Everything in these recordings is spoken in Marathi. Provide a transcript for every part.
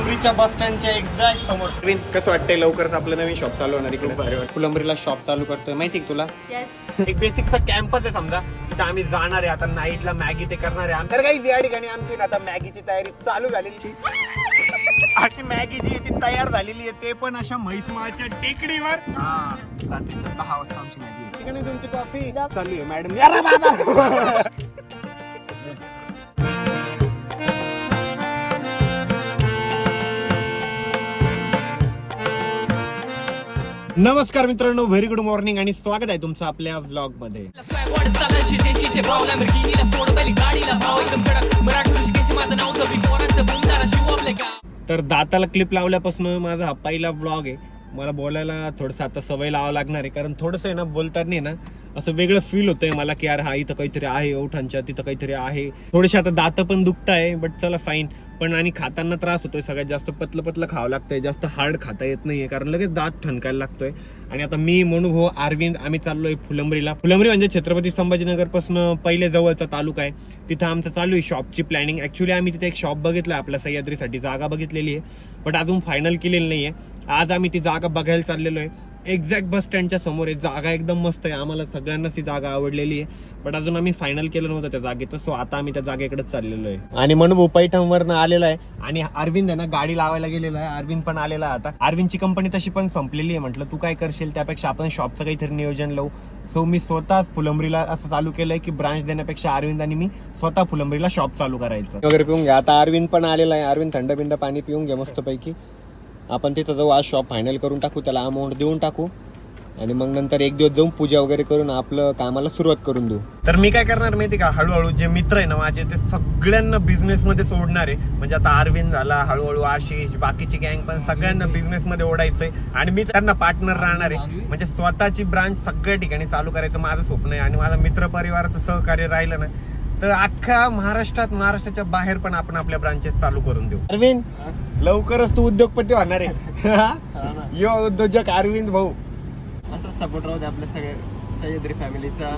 फुलंब्रीच्या बस स्टँडच्या एक्झॅक्ट समोर. कसं वाटतंय लवकरच आपलं नवीन शॉप चालू होणार इकडे? फुलंब्रीला शॉप चालू करतोय. माहिती आहे तुला? येस एक बेसिकचा कॅम्पच आहे समजा. तिथं आम्ही जाणार आहे. आता नाईटला मॅगी ते करणार आहे. आमच्या काही या ठिकाणी आमची ना आता मॅगीची तयारी चालू झालेली. आजची मॅगी जी आहे ती तयार झालेली आहे. ते पण अशा म्हैसमाळच्या टेकडीवर. रात्रीच्या दहा वाजता आमची मॅगी आहे. ठिकाणी तुमची कॉफी चालू आहे मॅडम नमस्कार मित्रांनो व्हेरी गुड मॉर्निंग आणि स्वागत आहे तुमचं आपल्या व्लॉगमध्ये तर दाताला क्लिप लावल्यापासून माझा हा पहिला व्लॉग आहे. मला बोलायला थोडंसं आता सवय लावावं लागणार आहे कारण थोडंसं आहे ना बोलताना ना असं वेगळं फील होतंय मला की यार हा इथं काहीतरी आहे ओठांच्या तिथं काहीतरी आहे. थोडेसे आता दात पण दुखत आहे बट चला फाईन पण आणि खाताना त्रास होतोय सगळ्यात जास्त पतलं पतलं खावं लागतंय जास्त हार्ड खाता येत नाहीये कारण लगेच दात ठणकायला लागतोय. आणि आता मी म्हणू हो अरविंद आम्ही चाललोय फुलंबरीला. फुलंबरी म्हणजे छत्रपती संभाजीनगरपासून पहिले जवळचा तालुका आहे. तिथं आमचं चालू आहे शॉपची प्लॅनिंग ऍक्च्युली आम्ही तिथे एक शॉप बघितलं आपल्या सह्याद्रीसाठी जागा बघितलेली आहे. बट अजून फायनल केलेली नाहीये. आज आम्ही ती जागा बघायला चाललेलो आहे. एक्झॅक्ट बस स्टँडच्या समोर आहे. जागा एकदम मस्त आहे. आम्हाला सगळ्यांनाच ती जागा आवडलेली आहे. बट अजून आम्ही फायनल केलं नव्हतं त्या जागेचं. सो आता आम्ही त्या जागेकडे चाललेलो आहे. आणि म्हणून पैठणवरनं आलेला आहे. आणि अरविंद आहे ना गाडी लावायला गेलेला आहे. अरविंद पण आलेला आहे आता. अरविंदची कंपनी तशी पण संपलेली आहे म्हटलं तू काय करशील? त्यापेक्षा आपण शॉपचं काहीतरी नियोजन लावू. सो मी स्वतःच फुलंबरीला असं चालू केलंय की ब्रांच देण्यापेक्षा अरविंद आणि मी स्वतः फुलंबरीला शॉप चालू करायचं. वगैरे पिऊन घ्या. आता अरविंद पण आलेला आहे. अरविंद थंड पिंड पाणी पिऊन घ्या मस्तपैकी. आपण तिथं जाऊ आज शॉप फायनल करून टाकू त्याला अमाऊंट देऊन टाकू. आणि मग नंतर एक दिवस जाऊन पूजा वगैरे करून आपलं कामाला सुरुवात करून देऊ. तर मी काय करणार माहिती का? हळूहळू जे मित्र आहे ना माझे ते सगळ्यांना बिझनेस मध्ये सोडणार. आहे म्हणजे आता अरविंद झाला हळूहळू आशिष बाकीची गँग पण सगळ्यांना बिझनेस मध्ये ओढायचंय. आणि मी त्यांना पार्टनर राहणार आहे. म्हणजे स्वतःची ब्रांच सगळ्या ठिकाणी चालू करायचं माझं स्वप्न आहे. आणि माझा मित्र परिवाराचं सहकार्य राहिलं ना तर अख्ख्या महाराष्ट्रात महाराष्ट्राच्या बाहेर पण आपण आपल्या ब्रांचेस चालू करून देऊ. अरविंद लवकरच तू उद्योगपती होणार आहे. यो उद्योजक अरविंद भाऊ. असं सपोर्ट राहू दे आपल्या सगळ्या सह्याद्री फॅमिलीचा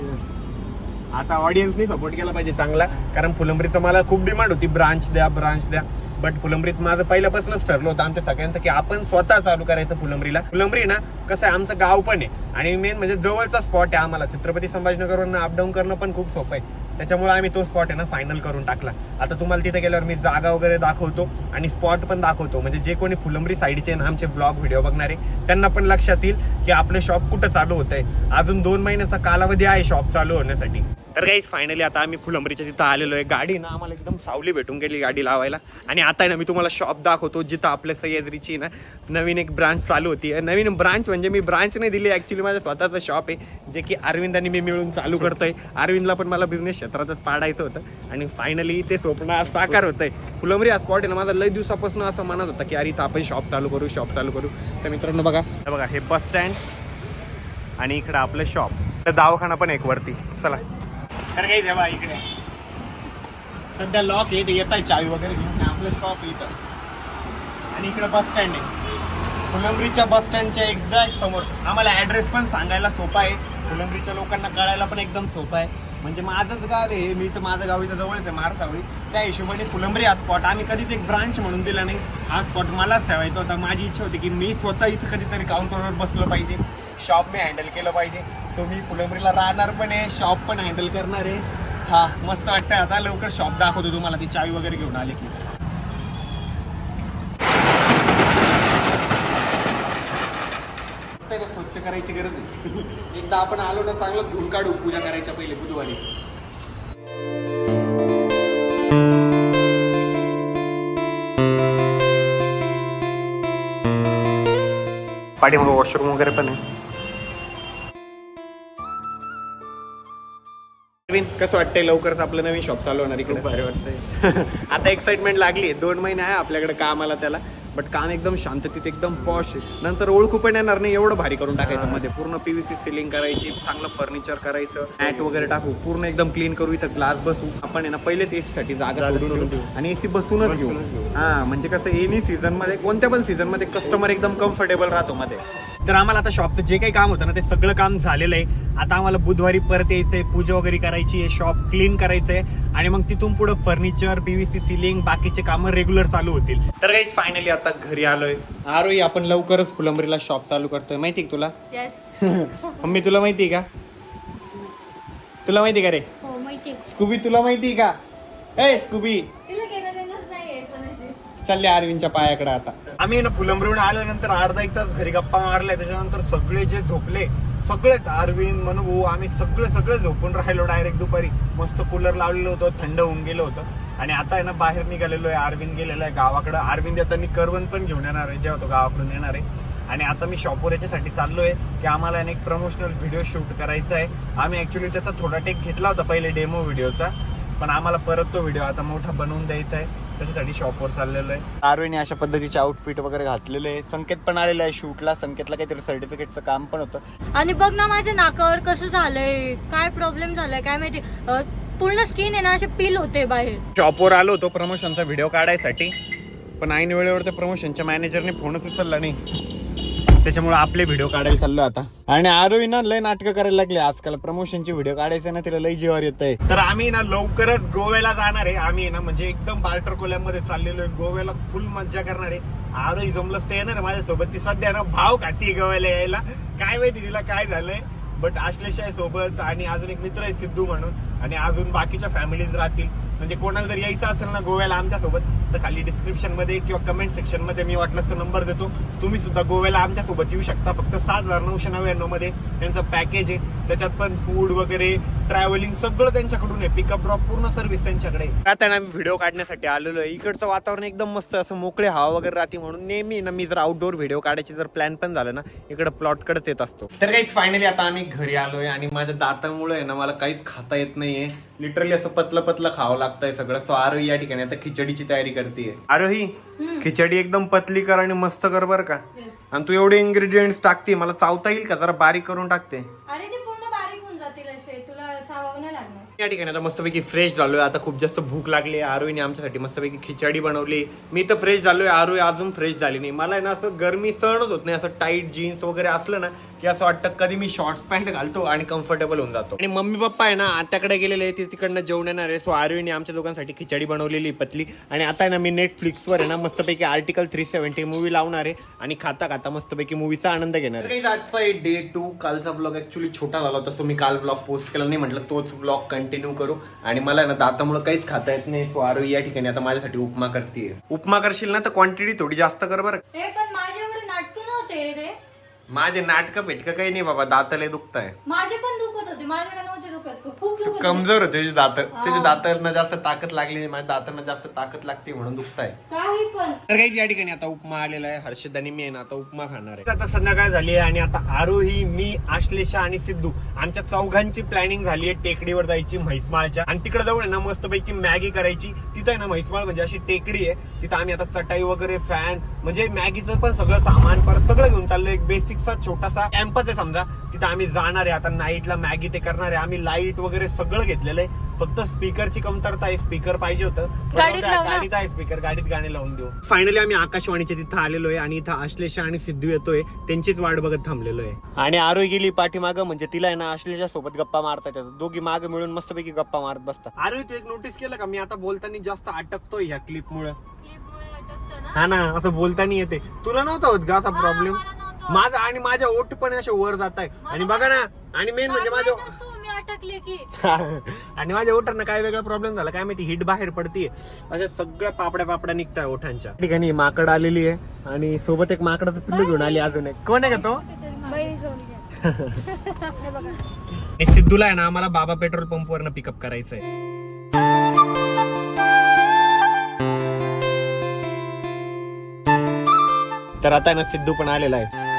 आता ऑडियन्सनी सपोर्ट केला पाहिजे चांगला. कारण फुलंब्रीचं मला खूप डिमांड होती. ब्रांच द्या ब्रांच द्या. बट फुलंब्रीत माझं पहिल्यापासूनच ठरलं होतं आमच्या सगळ्यांचं की आपण स्वतः चालू करायचं फुलंब्रीला. फुलंब्री ना कसं आहे आमचं गाव पण आहे. आणि मेन म्हणजे जवळचा स्पॉट आहे आम्हाला. छत्रपती संभाजीनगरवरून अपडाऊन करणं पण खूप सोपं आहे. त्याच्यामुळे आम्ही तो स्पॉट आहे ना फायनल करून टाकला. आता तुम्हाला तिथे गेल्यावर मी जागा वगैरे दाखवतो आणि स्पॉट पण दाखवतो. म्हणजे जे कोणी फुलंबरी साईडचे ना आमचे ब्लॉग व्हिडिओ बघणारे त्यांना पण लक्षात येईल की आपलं शॉप कुठं चालू होत आहे अजून दोन महिन्याचा कालावधी आहे शॉप चालू होण्यासाठी. तर काहीच फायनली आता आम्ही फुलंबरीच्या तिथं आलेलो आहे. गाडी ना आम्हाला एकदम सावली भेटून गेली गाडी लावायला. आणि आता आहे ना मी तुम्हाला शॉप दाखवतो जिथं आपल्या सह्याद्रीची ना नवीन एक ब्रांच चालू होती. नवीन ब्रांच म्हणजे मी ब्रांच नाही दिली ॲक्च्युली माझं स्वतःचं शॉप आहे जे की अरविंद आणि मी मिळून चालू करतोय. अरविंदला पण मला बिझनेस क्षेत्रातच पाडायचं होतं. आणि फायनली ते स्वप्न साकार साकार होतंय. फुलंबरी हा स्पॉट आहे ना माझा लय दिवसापासून असं म्हणत होता की अरे इथं आपण शॉप चालू करू शॉप चालू करू. तर मित्रांनो बघा बघा हे बस स्टँड आणि इकडं आपलं शॉप दवाखाना पण एक वरती. चला. तर काही देवा इकडे. सध्या लॉक येत येत आहे चावी वगैरे घेऊन. आपलं शॉप इथं. आणि इकडे बस स्टँड आहे. फुलंब्रीच्या बस स्टँडच्या एक्झॅक्ट समोर. आम्हाला ॲड्रेस पण सांगायला सोपा आहे. फुलंब्रीच्या लोकांना कळायला पण एकदम सोपं आहे. म्हणजे माझंच गाव आहे मी तर माझं गाव इथं जवळच आहे मारसावळी त्या हिशोबाने फुलंब्री हा स्पॉट आम्ही कधीच एक ब्रांच म्हणून दिला नाही. हा स्पॉट मलाच ठेवायचा होता. माझी इच्छा होती की मी स्वतः इथं कधीतरी काउंटरवर बसलो पाहिजे. शॉप मी हँडल केलं पाहिजे. सो मी फुलंब्रीला राहणार पण आहे शॉप पण हँडल करणार आहे. हा मस्त वाटतं आता लवकर शॉप दाखवतो तुम्हाला. ती चावी वगैरे घेऊन आले की. स्वच्छ करायची गरज नाही. एकदा आपण आलो ना चांगलं धुवून काढू पूजा करायच्या पहिले बुधवारी. पाठीमागं वॉशरूम वगैरे पण आहे. कसं वाटतंय लवकरच आपलं नवीन शॉप चालू होणार इकडे? भारी वाटतंय. आता एक्साइटमेंट लागली. दोन महिने आहे आपल्याकडे कामाला त्याला. बट काम एकदम शांततेत एकदम पॉश आहे. नंतर ओळखू पण येणार नाही एवढं भारी करून टाकायचं मध्ये. पूर्ण पीव्हीसी सिलिंग करायची चांगलं फर्निचर करायचं मॅट वगैरे टाकू पूर्ण एकदम क्लीन करू इथं. ग्लास बसू. आपण आहे ना पहिलेच एसी साठी जागा सोडून. आणि एसी बसूनच घेऊ बसूनच घेऊ. हा म्हणजे कसं एनी सीझनमध्ये कोणत्या पण सीझनमध्ये कस्टमर एकदम कम्फर्टेबल राहतो मध्ये. तर आम्हाला आता शॉपचं जे काही काम होतं ना ते सगळं काम झालेलं आहे. आता आम्हाला बुधवारी परत यायचंय पूजा वगैरे करायची आहे शॉप क्लीन करायचंय. आणि मग तिथून पुढे फर्निचर पीव्हीसी सिलिंग बाकीचे कामं रेग्युलर चालू होतील. तर काही फायनली आता घरी आलोय. आरोही आपण लवकरच फुलंबरीला शॉप चालू करतोय. माहिती का तुला? मम्मी तुला माहिती का? तुला माहिती का रे? हो माहिती स्कूबी तुला माहिती का? ए स्कूबी चालले अरविंदच्या पायाकडे आता. आम्ही ना फुलंबरीहून आल्यानंतर अर्धा एक तास घरी गप्पा मारल्या. त्याच्यानंतर सगळे जे झोपले सगळेच अरविंद मनू आम्ही सगळे सगळे झोपून राहिलो डायरेक्ट दुपारी. मस्त कूलर लावलेलं होतं थंड होऊन गेलं होतं. आणि आता आहे ना बाहेर निघालेलो आहे अरविंद गेलेला आहे गावाकडं. अरविंद येताना करवण पण घेऊन येणार आहे जेव्हा तो गावाकडून येणार आहे. आणि आता मी शॉपवर याच्यासाठी चाललो आहे की आम्हाला एक प्रमोशनल व्हिडिओ शूट करायचा आहे. आम्ही ऍक्च्युली त्याचा थोडा टेक घेतला होता पहिले डेमो व्हिडिओचा पण आम्हाला परत तो व्हिडिओ आता मोठा बनवून द्यायचा आहे. त्याच्यासाठी शॉपवर चाललेलो आहे? आरवीने अशा पद्धतीचे आउटफिट वगैरे घातलेले आहे संकेत पण आलेला आहे शूटला संकेतला काहीतरी सर्टिफिकेटचं काम पण होतं. आणि बघ ना माझ्या नाकावर कसं झालंय. काय प्रॉब्लेम झालाय काय माहिती? अं, पूर्ण स्किन आहे ना असे पील होते बाहेर. शॉपवर आलो होतो प्रमोशनचा व्हिडिओ काढायसाठी. पण ऐन वेळेवर त्या प्रमोशनच्या मॅनेजरने फोनच उचलला नाही. त्याच्यामुळे आपले व्हिडिओ काढायला चाललो आता. आणि आरोही ना लय नाटकं करायला लागले आजकाल. प्रमोशनचे व्हिडिओ काढायचे ना तिला लय जीवावर येत आहे तर आम्ही ना लवकरच गोव्याला जाणार आहे. आम्ही ना म्हणजे एकदम बार्टर कोल्यामध्ये चाललेलो आहे. गोव्याला फुल मज्जा करणार आहे. आरोही जमलंच ते येणार माझ्यासोबत. ती सध्या ना भाव खाती गोव्याला यायला. काय माहिती तिला काय झालंय. बट आश्लेष आहे सोबत आणि अजून एक मित्र आहे सिद्धू म्हणून. आणि अजून बाकीच्या फॅमिलीज राहतील. म्हणजे कोणाला जर यायचं असेल ना गोव्याला आमच्यासोबत तर खाली डिस्क्रिप्शनमध्ये किंवा कमेंट सेक्शनमध्ये मी वाटलं तर नंबर देतो. तुम्ही सुद्धा गोव्याला आमच्यासोबत येऊ शकता. फक्त सात हजार नऊशे नव्याण्णवमध्ये त्यांचं पॅकेज आहे. त्याच्यात पण फूड वगैरे ट्रॅव्हलिंग सगळं त्यांच्याकडून आहे. पिकअप ड्रॉप पूर्ण सर्व्हिस त्यांच्याकडे आहे. आता ना व्हिडिओ काढण्यासाठी आलेलो आहे. इकडचं वातावरण एकदम मस्त असं मोकळे हवा वगैरे राहते म्हणून नेहमी ना मी जर आउटडोर व्हिडिओ काढायची जर प्लॅन पण झालं ना इकडे प्लॉट कडेच येत असतो. तर काहीच फायनली आता आम्ही घरी आलोय आणि माझ्या दातामुळे आहे ना मला काहीच खाता येत नाहीये. लिटरली असं पतलं पतलं खावं लागतंय सगळं. सो आरोही या ठिकाणी आता खिचडीची तयारी करते आरोही खिचडी एकदम पतली कर आणि मस्त कर बर का. आणि तू एवढे इन्ग्रेडियंट्स टाकते मला चावता येईल का? जरा बारीक करून टाकते. अरे ते पूर्ण बारीक होऊन जातील असे. तुला चावावं नाही लागणार. या ठिकाणी आता मस्तपैकी फ्रेश झालोय. आता खूप जास्त भूक लागली आहे आरोहीने आमच्यासाठी. मस्तपैकी खिचडी बनवली. मी तर फ्रेश झालोय. आरोही अजून फ्रेश झाली नाही. मला ना असं गरमी सहनच होत नाही. असं टाईट जीन्स वगैरे असलं ना की असं वाटतं कधी मी शॉर्ट्स पॅन्ट घालतो आणि कम्फर्टेबल होऊन जातो. आणि मम्मी पप्पा आहे ना आत्याकडे गेलेले आहे ते तिकडनं जेवण येणार आहे. सो आरोहीने आमच्या दोघांसाठी खिचडी बनवलेली आहे पतली. आणि आता आहे ना मी नेटफ्लिक्सवर आहे ना मस्तपैकी आर्टिकल थ्री सेव्हन्टी मूवी लावणार आहे आणि खाता खाता मस्तपैकी मूवीचा आनंद घेणार आहे. आजचा आहे डे टू कालचा ब्लॉग ऍक्च्युली छोटा झाला होता सो मी काल ब्लॉग पोस्ट केला. नाही म्हटलं तोच ब्लॉग कंटिन्यू करू. आणि मला आहे ना दातामुळे काहीच खाता येत नाही. सो आरोही या ठिकाणी आता माझ्यासाठी उपमा करते उपमा करशील ना तर क्वांटिटी थोडी जास्त कर बरं. पण माझे एवढे नाटकं नव्हते रे. माझे नाटकं पेटकं काही नाही बाबा दातले दुखताय. माझे पण दुखत होते माझे का नव्हते दुखत खूप दुखत होते. कमजोर होते तुझे दात तुझ्या दातांना जास्त ताकद लागली नाही माझ्या दातांना जास्त ताकद लागते म्हणून दुखताय. काही पण. तर काही या ठिकाणी आता उपमा आलेला आहे हर्षद आणि मी आहे ना आता उपमा खाणार आहे. आता संध्याकाळ झाली आहे आणि आता आरोही मी आश्लेषा आणि सिद्धू आमच्या चौघांची प्लॅनिंग झाली आहे टेकडीवर जायची म्हैसमाळच्या. आणि तिकडे जाऊन आहे ना मस्तपैकी मॅगी करायची. तिथं आहे ना म्हैसमाळ म्हणजे अशी टेकडी आहे. तिथं आम्ही आता चटाई वगैरे फॅन म्हणजे मॅगीचं पण सगळं सामान परत सगळं घेऊन चाललोय. एक बेसिकचा छोटासा कॅम्पस आहे समजा. तिथं आम्ही जाणार आहे. आता नाईटला मॅगी ते करणार आहे. आम्ही लाइट वगैरे सगळं घेतलेलं आहे. फक्त स्पीकरची कमतरता आहे. स्पीकर पाहिजे होतं. गाडीत आहे स्पीकर गाडीत गाणे लावून देऊ. फायनली आम्ही आकाशवाणीच्या तिथं आलेलो आहे आणि इथं आश्लेषा आणि सिद्धू येतोय. त्यांचीच वाट बघत थांबलेलो आहे. आणि आरोही गेली पाठीमाग. म्हणजे तिला आहे ना आश्लेषा सोबत गप्पा मारता येतात दोघी माग मिळून मस्तपैकी गप्पा मारत बसतात. आरोही तू एक नोटीस केलं का? मी आता बोलताना जास्त अटकतोय ह्या क्लिप मुळे. क्लिपमुळे हा ना असं बोलताना येते. तुला नव्हता होत का असा प्रॉब्लेम. माझा आणि माझ्या ओठ पण असे वर जात आहे. आणि बघा ना आणि मेन म्हणजे माझ्या अटकले की. आणि माझ्या ओठांना काय वेगळा प्रॉब्लेम झाला? काय माहिती हिट बाहेर पडतीये. अशा सगळ्या पापड्या पापड्या निघताय ओठांच्या. ठिकाणी माकड आलेली आहे. आणि सोबत एक माकडाचं पिल्लू घेऊन आली अजून एक. कोण आहे का तो? सिद्धूला आहे ना आम्हाला बाबा पेट्रोल पंपवरनं पिकअप करायचंय. तर आता ना सिद्धू पण आलेला आहे.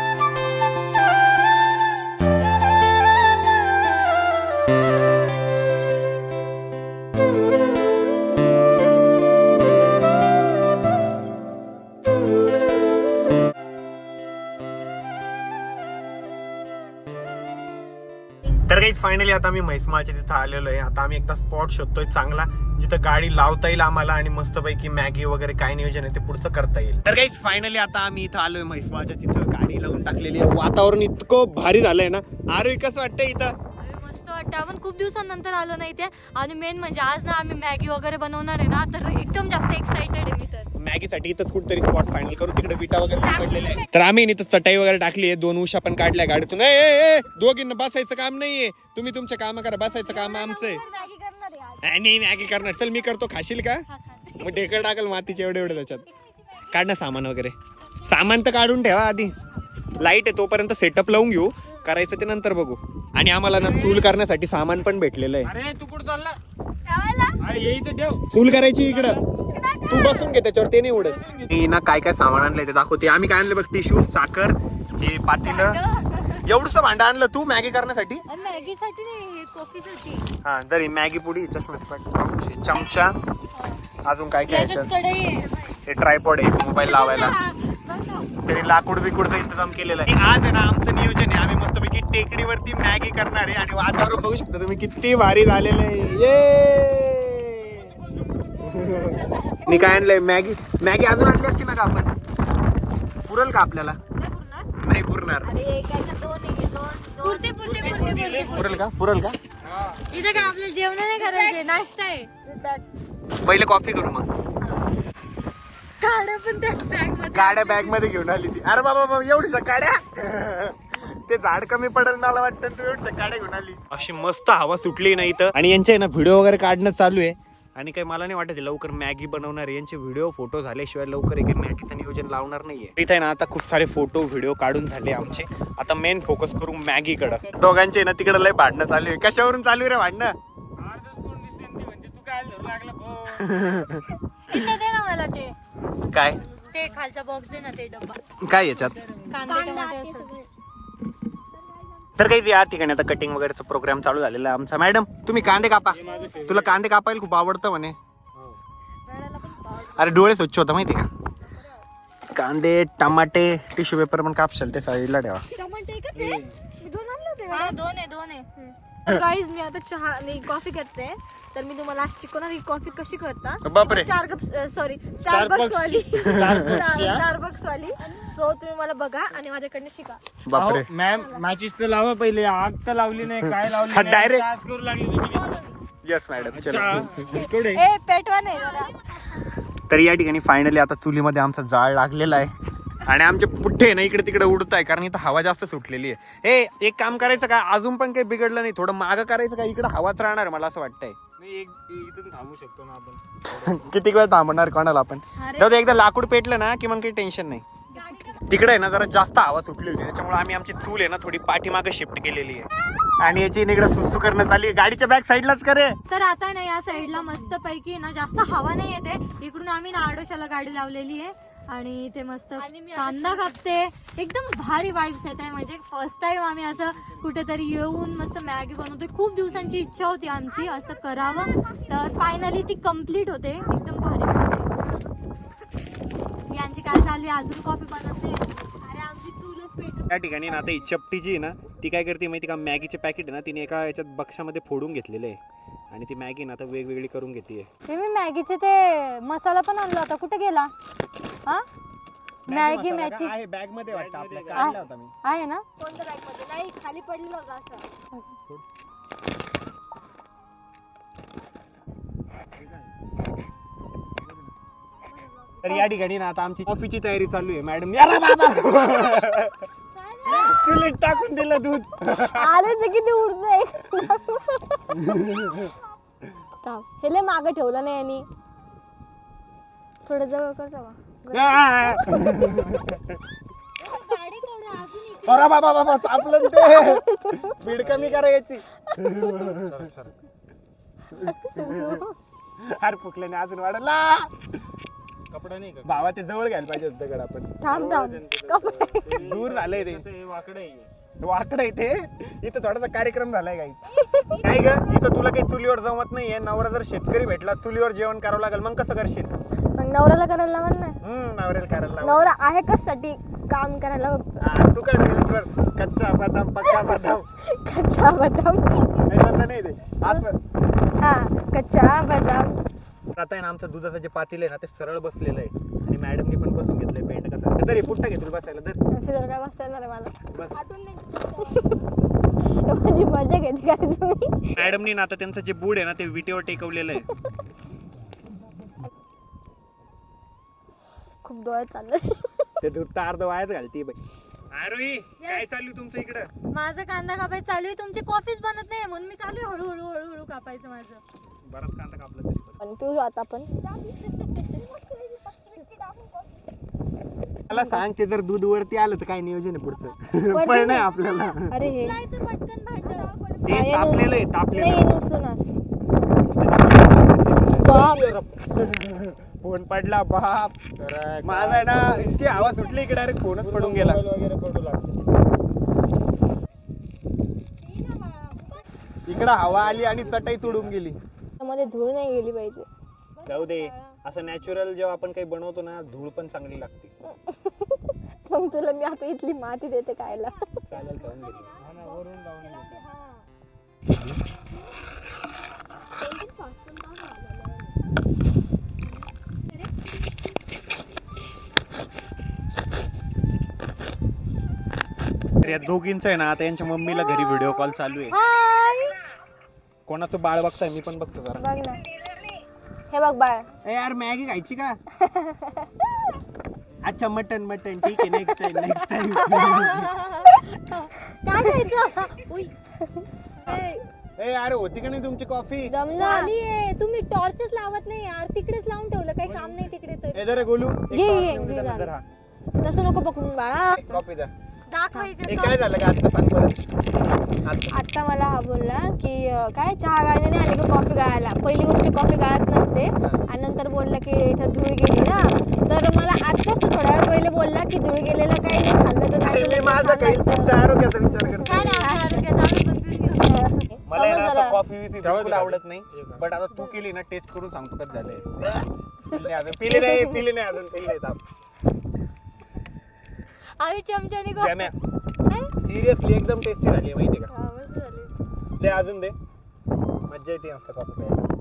तर काहीच फायनली आता आम्ही म्हैसमाळच्या तिथं आलेलो आहे. आता आम्ही एकदा स्पॉट शोधतोय चांगला जिथं गाडी लावता येईल आम्हाला आणि मस्तपैकी मॅगी वगैरे काय नियोजन आहे ते पुढचं करता येईल. तर काहीच फायनली आता आम्ही इथं आलोय म्हैसमाळच्या तिथं. गाडी लावून टाकलेली आहे. वातावरण इतकं भारी झालंय ना. अरे कसं वाटतंय इथं? आपण खूप दिवसानंतर आलो नाही ते आणि मेन म्हणजे आज ना आम्ही मॅगी वगैरे बनवणार आहे ना तर एकदम जास्त एक्साइटेड आहे मी तर. मॅगीसाठी इथंच कुठतरी स्पॉट फायनल करू. तिकडे विटा वगैरे पडलेले आहे तर आम्ही इथं चटाई वगैरे टाकली आहे. दोन उशा पण काढल्या गाडीतून. ए, ए, ए, दोघींना बसायचं काम नाहीये. तुम्ही तुमचं काम करा. बसायचं काम आमचं आहे. मॅगी करणार आहे आज. नाही, नाही मॅगी करणार. चल मी करतो. खाशील का? हा. मग ढेकळ टाकल मातीचे एवढे एवढे त्याच्यात. काढ ना सामान वगैरे. सामान तर काढून ठेवा आधी. लाइट आहे तोपर्यंत सेटअप लावून घेऊ. करायचं ते नंतर बघू. आणि आम्हाला ना चूल करण्यासाठी सामान पण भेटलेलं आहे. अरे तू कुठं चालला? अरे ये इथे ठेव. चूल करायची इकडं. तू बसून घे त्याच्यावर ते नाही उडत. मी ना काय काय सामान आणलंय ते दाखवते. आम्ही काय आणलं बघ टिश्यू साखर हे पातीलं. एवढस भांड आणलं तू मॅगी करण्यासाठी? मॅगीसाठी नाही हे कॉफीसाठी हा जर ही मॅगी पुडी चष्म्याचं चमचा. अजून काय काय त्याच्यात याच्यात? कढई आहे. हे ट्रायपॉड आहे मोबाईल लावायला. त्याने लाकूड बिकूडचा इंतजाम केलेला आहे. आज आहे ना आमचं नियोजन आहे. आम्ही मस्तपैकी टेकडीवरती मॅगी करणार आहे आणि वातावरण बघू शकता तुम्ही किती भारी झालेलं आहे. ये मी काय आणलंय? मॅगी मॅगी अजून आणली असती ना का आपण? पुरल का आपल्याला? नाही पुरणार. पुरते पुरते पुरते पुरते पुरल का? पुरल का? इथं काय आपल्याला जेवण नाही करायचे नाश्ता आहे. पहिले कॉफी करू मग. गाड्या पण त्या बॅग गाड्या बॅगमध्ये घेऊन आली ती. अरे बाबा बाबा एवढीशा काड्या ते झाड कमी पडेल मला वाटतं तू एवढ्या काड्या घेऊन आली. अशी मस्त हवा सुटली ना इथं. आणि यांचे आहे ना व्हिडिओ वगैरे काढणं चालू आहे. आणि काही मला नाही वाटत आहे लवकर मॅगी बनवणार. यांचे व्हिडिओ फोटो झाल्याशिवाय लवकर एक मॅगीचं नियोजन लावणार नाहीये. इथे आहे ना आता खूप सारे फोटो व्हिडिओ काढून झाले आमचे. आता मेन फोकस करू मॅगी कडं दोघांचे ना तिकडं लय भांडणं चालू आहे. कशावरून चालू आहे रे भांडणं? अर्धच कोण दिसते ना ते तू काय? ते खालचा बॉक्स दे ना ते डब्बा. काय याच्यात? कांदे टमाटे असं. तर काही या ठिकाणी आता कटिंग वगैरेचा प्रोग्राम चालू झालेला आहे आमचा. मॅडम तुम्ही कांदे कापा. तुला कांदे कापायला खूप आवडतं म्हणे. अरे डोळे स्वच्छ होता माहिती का? कांदे टमाटे टिश्यू पेपर पण कापशाल ते साईडला ठेवा. हा दोन आहे दोन आहे. गाईज मी आता चहा आणि कॉफी करते तर मी तुम्हाला आज शिकवणार ही कॉफी कशी करता बापरे. स्टारबक्स सॉरी स्टारबक्स वाली. स्टारबक्स वाली. सो तुम्ही मला बघा आणि माझ्याकडनं शिका. बापरे. अहो, मॅम मॅचेस तर लावा पहिले. आग तर लावली नाही काय लावली हा, नाही. direct. आज करू लागली तुम्ही. येस मॅडम चलो अच्छा. थोडे ए पेटवा नाही. तर या ठिकाणी फायनली आता चुलीमध्ये आमचा जाळ लागलेला आहे. आणि आमचे पुठ्ठे ना इकडे तिकडे उडत आहे कारण इथं हवा जास्त सुटलेली आहे. ए एक काम करायचं का? अजून पण काही बिघडलं नाही. थोडं मागं करायचं का? इकडे हवाच राहणार मला असं वाटतंय. नाही एक इथून थांबू शकतो ना आपण. किती वेळ थांबणार कोणाला आपण? जाऊ दे, एकदा लाकूड पेटलं ना की मग काही टेन्शन नाही. तिकडे आहे ना जरा जास्त हवा सुटली होती. त्याच्यामुळे आम्ही आमची चूल आहे ना थोडी पाठीमागे शिफ्ट केलेली आहे. आणि याची इकडे सुसू करणं चालली आहे. गाडीच्या बॅक साईडलाच करे तर आता ना या साईडला मस्त पैकी ना जास्त हवा नाही येते. इकडून आम्ही ना आडोशाला गाडी लावलेली आहे. आणि ते मस्त कांदा कापते. एकदम भारी वाईब्स येत आहे. म्हणजे फर्स्ट टाइम आम्ही असं कुठेतरी येऊन मस्त मॅगी बनवतोय. खूप दिवसांची इच्छा होती आमची असं करावं. तर फायनली ती कंप्लीट होते. एकदम भारी वाटते यांची काय चालली? अजून कॉफी बनवते. अरे आमची चूलच पेट त्या ठिकाणी ना आता ही चपटी जी आहे ना ती काय करते माहिती का? मॅगीचे पॅकेट आहे ना तिने एका याच्यात बक्षामध्ये फोडून घेतलेले आहे. आणि ती मॅगी ना आता वेगवेगळी करून घेते हे मी मॅगीचे ते मसाला पण आणला होता कुठे गेला? हा? मॅगी मॅची आहे बॅगमध्ये वाटतं आपल्या. आ- काढला होता मी. आहे ना? कोणत्या बॅगमध्ये नाही खाली पडलेलं होतं असं. तर या ठिकाणी ना आता आमची कॉफीची तयारी चालू आहे मॅडम. अरे बाबा! चुलीत टाकून दिलं दूध. आले ते किती उडतंय. थांब. हे लय मागं ठेवलं नाही यांनी. थोडं जवळ करतो का अरे बाबा बाबा तापलं ते. स्पीड कमी करा याची. अरे फुकल्याने अजून वाढला. कपडा नाही का? भावा ते जवळ घ्यायला पाहिजे होतं गड आपण थांब थांब. कपडे. दूर झालंय ते. कसं हे वाकडं आहे. वाकडं ते इथं थोडासा कार्यक्रम झालाय काही. काय ग इथं तुला काही चुलीवर जमत नाहीये? नवरा जर शेतकरी भेटला चुलीवर जेवण करावं लागेल मग कसं करशील? मग नवऱ्याला करायला लावा ना? हम्म नवऱ्याला करायला लाव. नवरा आहे कशासाठी काम करायला बघतो? हा, तू काय रील्सवर कच्चा बदाम पक्का बदाम. कच्चा बदाम. नाही तसं नाही ते. असं. हा कच्चा बदाम. आता आहे ना आमचं दुधाचं जे पातील आहे ना ते सरळ बसलेलं आहे. आणि मॅडमनी पण बसून घेतलंय पेंट कसं. दर पुट्टा घे तुला बसायला दर. तुझ्यावर काय बसता येणार आहे मला. बस. माझी मजा घेते का रे तुम्ही? मॅडमनी ना आता त्यांचं जे बूड आहे ना ते विटेवर टेकवलेलं आहे. खूप डोळ्यात चाललं ते दूध तर अर्ध वायाच घालती बाई. आरोही काय चालू तुमचं इकडं? माझं कांदा कापायचं चालू आहे. तुमची कॉफीच बनत नाही म्हणून मी चालू आहे. हळूहळू हळूहळू कापायचं माझं. बराच कांदा कापला तरी पण. आणि पिऊ आता आपण. मला सांग ते जर दूध वरती आलं तर काय नियोजन आहे पुढचं? पण नाही आपल्याला. अरे हे. ते तापलेलं आहे नाही तापलेलं फोन पडला बाप. माझा ना इतकी हवा सुटली की डायरेक्ट फोनच पडून गेला. वगैरे पडू लागतो इकडं हवा आली आणि चटाई चुडून गेली. मध्ये धूळ नाही गेली पाहिजे. जाऊ दे. असं नॅचरल जेव्हा आपण काही बनवतो ना धूळ पण चांगली लागते. मग तुला मी आता इथली माती देते खायला. चालेल खाऊन घे. तर या दोघींचं आहे ना आता यांच्या मम्मीला घरी व्हिडिओ कॉल चालू आहे. कोणाचं बाळ बघताय? मी पण बघतो जरा. बघ ना. हे बघ बाळ. ए यार मॅगी खायची का? अच्छा मटन मटन. ठीक आहे नेक्स्ट टाइम नेक्स्ट टाइम काय खायचं? उई. ए यार होती का नाही तुमची कॉफी दम ना झाली आहे. तुम्ही टॉर्चच लावत नाही यार. तिकडेच लावून ठेवलं. काही काम नाही तिकडे तर. ए जरा गोलू घे, घे, दे घे झालं. तसं नको पकडून बाळा. एक कॉफी द्या. दाखवा हे इकडे काय झालं का? आता सांग परत आता. आता मला हा बोलला की अं, काय चहा गाळणे नाही आली का कॉफी गाळायला पहिली गोष्ट कॉफी गाळत नसते. आणि नंतर बोलला की याच्यात धूळ गेली ना. तर मला आत्ताच थोड्या वेळ पहिले बोलला की धूळ गेलेलं काही नाही खाल्लं तर अरे, मी natural माझं छान काही लागतं. तुमच्या आरोग्याचा विचार करतो काय. मला आहे ना असं. कॉफी बिफी बिलकुल आवडत नाही. बट आता तू केली ना टेस्ट करून सांगतो कसं झालंय. पिली नाही अजून पिली नाही पिली नाही अजून पिली नाही ताप. आम्ही चमच्याने जॅम्या? सिरियसली एकदम टेस्टी झाली माहिती का? हा. दे अजून दे. मज्जा येते मस्त कॉफी प्यायला.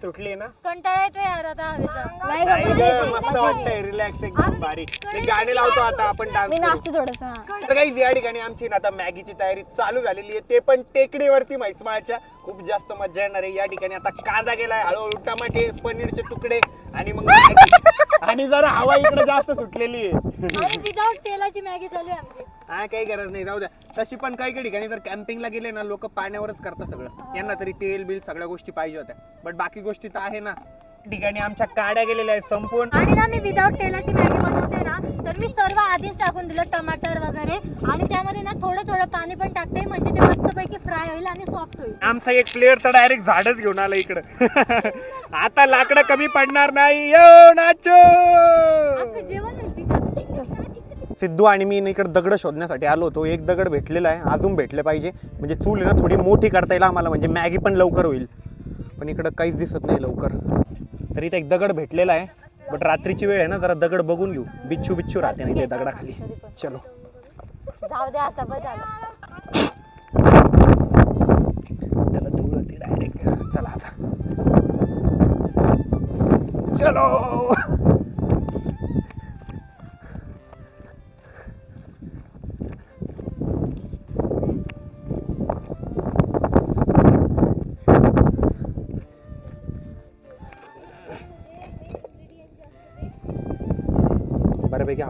सुटली ना? कंटाळा येतोय यार आता हवेचा. नाही नाही गं, गं, मजा येते, मस्त वाटतंय येते. रिलॅक्स एकदम भारी मी गाणी लावतो आता आपण मी डान्स नाचते थोडस. तर काही या ठिकाणी आमची ना आता मॅगीची तयारी चालू झालेली आहे ते पण टेकडीवरती म्हैसमाळच्या. खूप जास्त मजा येणार आहे. या ठिकाणी आता कांदा गेलाय हळूहळू टमाटे पनीरचे तुकडे आणि मग मॅगी. आणि जरा हवा इकडे जास्त सुटलेली आहे. आणि विदाउट तेलाची मॅगी चालू आहे आमची. हा काही गरज नाही जाऊ द्या. तशी पण काही काही ठिकाणी जर कॅम्पिंगला गेले ना लोक पाण्यावरच करतात सगळं. यांना तरी तेल बिल सगळ्या गोष्टी पाहिजे होत्या. बट बाकी गोष्टी तर आहे ना. ठिकाणी आमच्या काड्या गेलेल्या आहेत संपून. आणि ना मी विदाउट तेलाची मॅगी बनवते ना तर मी सर्व आधीच टाकून दिलं टमाटर वगैरे. आणि त्यामध्ये ना थोडं थोडं पाणी पण टाकते म्हणजे ते मस्तपैकी फ्राय होईल आणि सॉफ्ट होईल. आमचा एक प्लेअर तर डायरेक्ट झाडच घेऊन आला इकडं. आता लाकडं कमी पडणार नाही. यो नाचो! आपलं जेवण. सिद्धू आणि मी इकडे दगड शोधण्यासाठी आलो होतो. एक दगड भेटलेला आहे अजून भेटले पाहिजे. म्हणजे चूल ना थोडी मोठी करता येईल आम्हाला म्हणजे मॅगी पण लवकर होईल. पण इकडं काहीच दिसत नाही लवकर. तर इथं एक दगड भेटलेला आहे. बट रात्रीची वेळ आहे ना जरा दगड बघून घेऊ. बिच्छू बिच्छू राहते नाही ते दगडाखाली. चलो. जाऊ दे आता त्याला धूळ होती डायरेक्ट चला आता. चलो.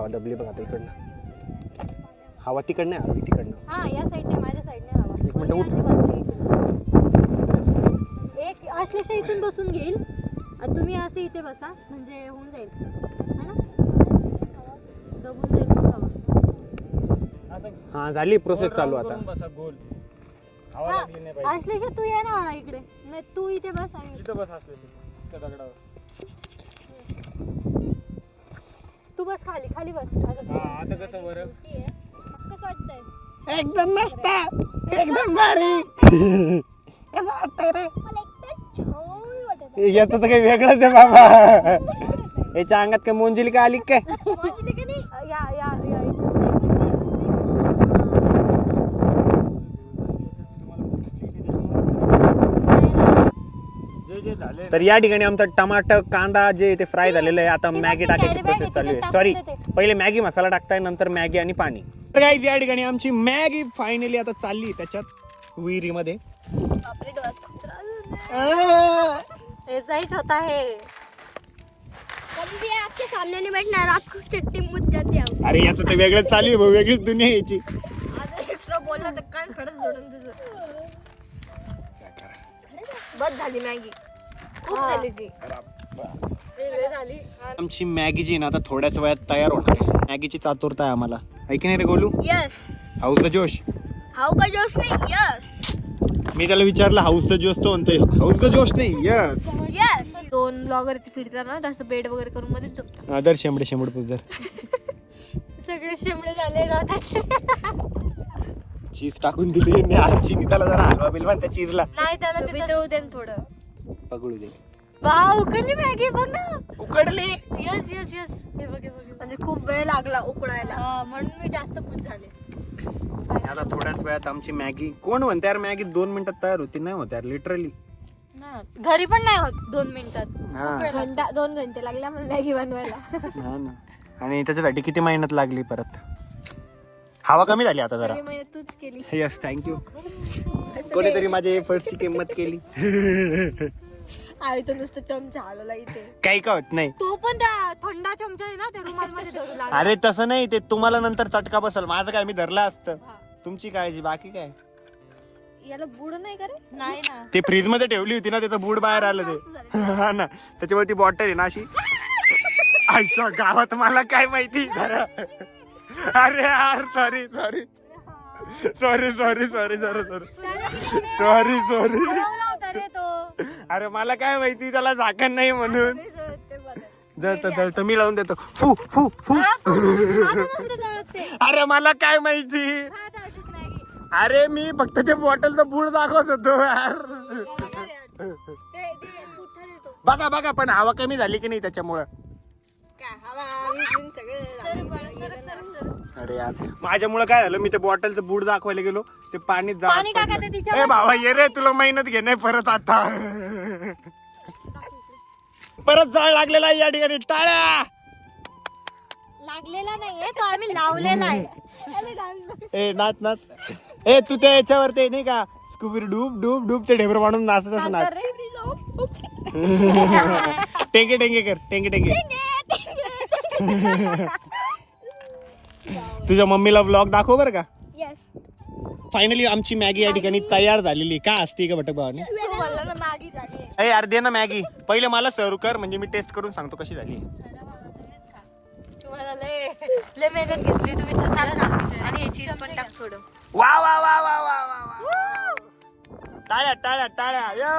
हवा दबली बघ आता इकडनं. हवा तिकडनं आहे, हवा तिकडनं. हा या साईडने माझ्या साईडने हवा. एक मिनिटं मी उठ. बसली. एक अश्लेषा इथून बसून घेईल आणि तुम्ही असे इथे बसा म्हणजे होऊन जाईल. है ना? दबून जाईल मग हवा. असं हा झाली प्रोसेस चालू आता. करून बसा गोल. हवा हा, लागली नाही पाहिजे. अश्लेषा तू ये ना इकडे. नाही तू इथे बस आणि इथं बस असले त्या दगडावर. तू बस खाली खाली बस. हा आता कसं बरं? कसं वाटतंय एकदम मस्त. एकदम भारी. कसं वाटतंय रे? याचं तर काही वेगळंच आहे बाबा. याच्या अंगात काय मोंजिली का आली काय या या जे जे झाड तर या ठिकाणी आमचा टमाटर कांदा जे ते फ्राय झालेलं आहे. आता मॅगी टाकायची प्रोसेस चालू आहे. सॉरी. पहिले मॅगी मसाला टाकताय नंतर मॅगी आणि पाणी. तर या ठिकाणी आमची मॅगी फायनली आता चालली आहे त्याच्यात विहिरीमध्ये. ऐसाहीच होता है कभी भी आपके सामने नहीं बैठना आपको चट्टी मुझ जाती है अरे याचं तर वेगळंच चालू आहे भाऊ, वेगळीच दुनिया आहे याची. आता एक्स्ट्रा बोलला तर काय खडच जोडून तुझं. बस झाली मॅगी. खूप झाली ती. झाली. आमची मॅगी जी ना आता थोड्याच वेळात तयार होणार आहे. मॅगीची चातुरता आहे आम्हाला. ऐक नाही रे गोलू? यस हाऊसचा जोश हाऊ का जोश नाही यस मी त्याला विचारलं हाऊसचा जोश तो? म्हणतोय हाऊसचा जोश नाही यस यस दोन ब्लॉगरचे फिरतात ना जास्त बेड वगैरे करून मध्ये झोपतात. आदर शेंबडे शेंबड पुजर सगळे शिमळे झाले गवताचे चीज टाकून दिली आणि आरशीने त्याला जरा हलवा बिलवा त्या चीजला. नाही त्याला ते वितळू दे थोडं. पकडू दे वाव उकडली मॅगी बघ ना उकडली यस यस यस हे बघ हे बघ, हे बघ म्हणजे खूप वेळ लागला उकडायला हा, म्हणून मी जास्त खुश झाले आता थोड्याच वेळात आमची मॅगी कोण म्हणते यार मॅगी दोन मिनिटात तयार होती नाही होत यार लिटरली घरी पण नाही होत दोन मिनिटात हा घंटा दोन घंटे लागले मला मॅगी बनवायला हा ना आणि त्याच्यासाठी किती मेहनत लागली परत हवा कमी झाली आता जरा सगळी मेहनत तूच केली यस थँक्यू कोणीतरी माझ्या एफर्टची किंमत केली आईचं नुसतं चमचा हलवला इथे. काही का होत नाही? तो पण त्या थंडा चमचा आहे ना त्या रुमाल मध्ये धरू लागला. अरे तसं नाही ते तुम्हाला नंतर चटका बसल. माझं काय मी धरलं असतं. तुमची काळजी बाकी काय? याला बुड नाही का रे? नाही ना. ते फ्रीजमध्ये ठेवली होती ना त्याचं बूड बाहेर आलं ते. हा ना. त्याच्यावर ती बॉटल आहे ना अशी. आईच्या गावात मला काय माहिती? धरा अरे यार sorry sorry sorry sorry sorry sorry sorry sorry sorry ठेवला होता रे तो. अरे मला काय माहिती त्याला झाकण नाही म्हणून. जळत जळत मी लावून देतो. फू फू फू. अरे मला काय माहिती? हा, अरे मी फक्त ते बॉटलचं बूड दाखवत होतो यार. बघा बघा पण हवा कमी झाली की नाही त्याच्यामुळं काय हवा विजून सगळे अरे यार माझ्यामुळे काय झालं? मी ते बॉटलचं बूड दाखवायला गेलो ते पाणी पाणी टाकायचं. ए बाबा ये रे तुला मेहनत घे नाही परत आता. परत जाळ लागलेला आहे या ठिकाणी. टाळ्या! लागलेला नाहीये तो आम्ही लावलेला आहे. ए नाच नाच. ए तू त्या याच्यावर ते नाही का स्कूबी डूब डूब डूब ते ढेबर मारून नाचत असं नाच. टेंगे टेंगे कर टेंगे टेंगे. तुझ्या मम्मीला व्लॉग दाखव बरं का? येस फायनली आमची मॅगी या ठिकाणी तयार झालेली. का असते का बटक भावाने? अरे यार दे ना मॅगी पहिले मला सर्व कर म्हणजे मी टेस्ट करून सांगतो कशी झाली. हे वा वा वा वा वा वा वा. टाळ्या टाळ्या टाळ्या. यो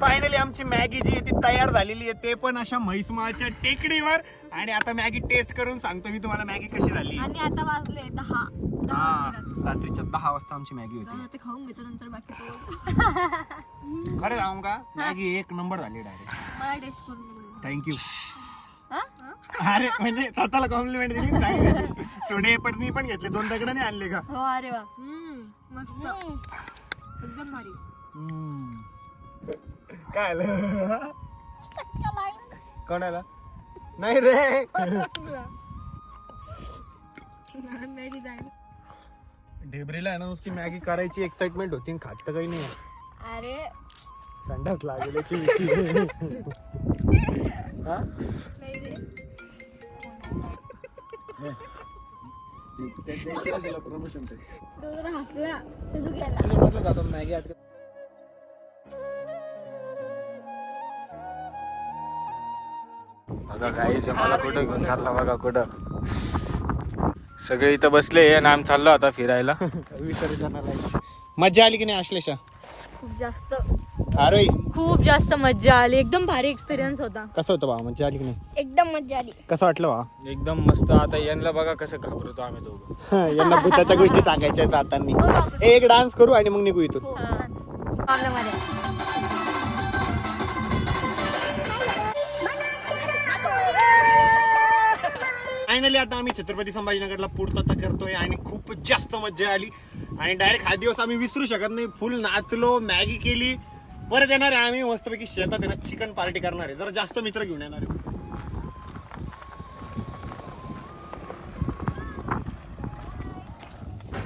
फायनली आमची मॅगी जी आहे ती तयार झालेली आहे. ते पण अशा म्हैसमाळच्या टेकडीवर. आणि आता मॅगी टेस्ट करून सांगतो मी तुम्हाला मॅगी कशी झाली. आणि आता वाजले दहा. हा रात्रीच्या दहा वाजता आमची मॅगी होती. ते खाऊन घेतो नंतर बाकीचं खरं सांगू का? मॅगी एक नंबर झाली डायरेक्ट मला टेस्ट करून. थँक्यू अरे म्हणजे स्वतःला कॉम्प्लिमेंट दिली चांगली. थोडे पण मी पण घेतले. दोन दगडाने आणले का? हो अरे वा. हम्म, मस्त. एकदम भारी. काय आलं? कोणाला? नाही रे. ढेबरीला आहे ना नुसती मॅगी करायची एक्साइटमेंट होती आणि खात तर काही नाही. अरे. संडास लागेल याची हा? promotion ते. हसला मॅगी बघा काहीच मला कुठं घेऊन चालला बघा कुठं. सगळे इथं बसले आणि आम्ही चाललो आता फिरायला. मजा आली की नाही आश्लेषा? खूप जास्त. अरे खूप जास्त मज्जा आली. एकदम भारी एक्सपिरियन्स होता. कसं होतं बा मजा आली की नाही? एकदम मजा आली. कसं वाटलं बा एकदम मस्त. आता यांना बघा कसं घाबरतो आम्ही दोघं. यांना भूताच्या गोष्टी सांगायच्या आता एक डान्स करू आणि मग निघू इथून. फायनली आता आम्ही छत्रपती संभाजीनगरला पूर्तता करतोय आणि खूप जास्त मज्जा आली. आणि डायरेक्ट हा दिवस आम्ही विसरू शकत नाही. फुल नाचलो मॅगी केली. परत येणार आहे आम्ही. मस्तपैकी शेतात येणार चिकन पार्टी करणार आहे. जरा जास्त मित्र घेऊन येणार आहे.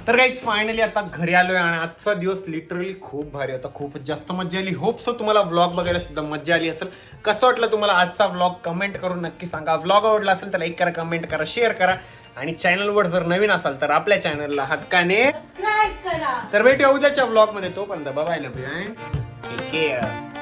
तर काहीच फायनली आता घरी आलोय आणि आजचा दिवस लिटरली खूप भारी होता. खूप जास्त मजा आली. होप सो तुम्हाला व्लॉग बघायला सुद्धा मजा आली असेल. कसं वाटलं तुम्हाला आजचा व्लॉग कमेंट करून नक्की सांगा. व्लॉग आवडला असेल तर लाईक करा कमेंट करा शेअर करा. आणि चॅनलवर जर नवीन असाल तर आपल्या चॅनलला हक्काने तर भेटूया उद्याच्या व्लॉगमध्ये. तोपर्यंत बाय लव टेक केअर